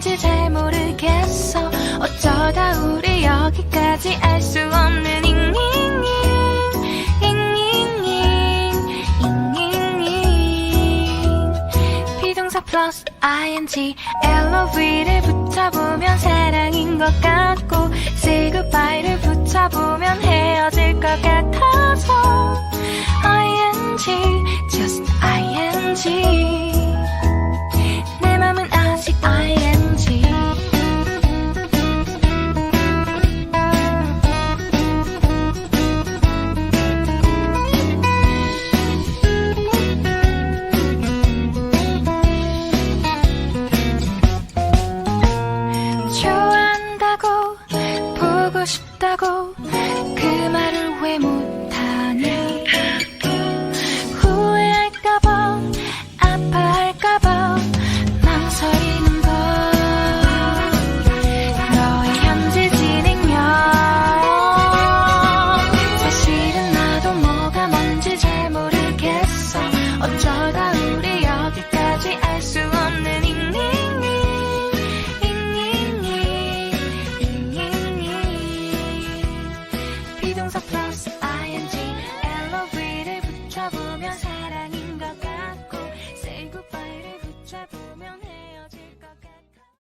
뭔지 잘 모르겠어. 어쩌다 우리 여기까지 알 수 없는 잉잉잉 잉잉잉 잉잉잉 비동사 플러스 ing LOV 있다고 그 말을 왜 못하냐? 후회할까봐 아파할까봐 망설이는 걸 너의 현재 진행력. 사실은 나도 뭐가 뭔지 잘 모르겠어. 어쩌다